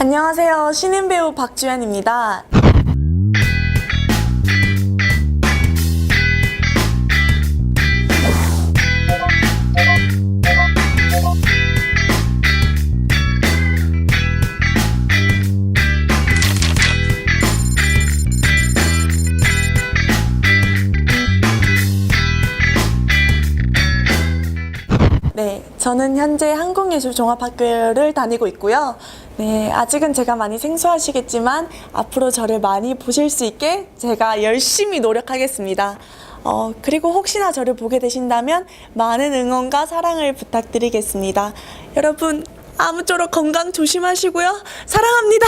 안녕하세요. 신인 배우 박주연입니다. 네, 저는 현재 항공예술종합학교를 다니고 있고요. 네, 아직은 제가 많이 생소하시겠지만 앞으로 저를 많이 보실 수 있게 제가 열심히 노력하겠습니다. 어, 그리고 혹시나 저를 보게 되신다면 많은 응원과 사랑을 부탁드리겠습니다. 여러분, 아무쪼록 건강 조심하시고요. 사랑합니다.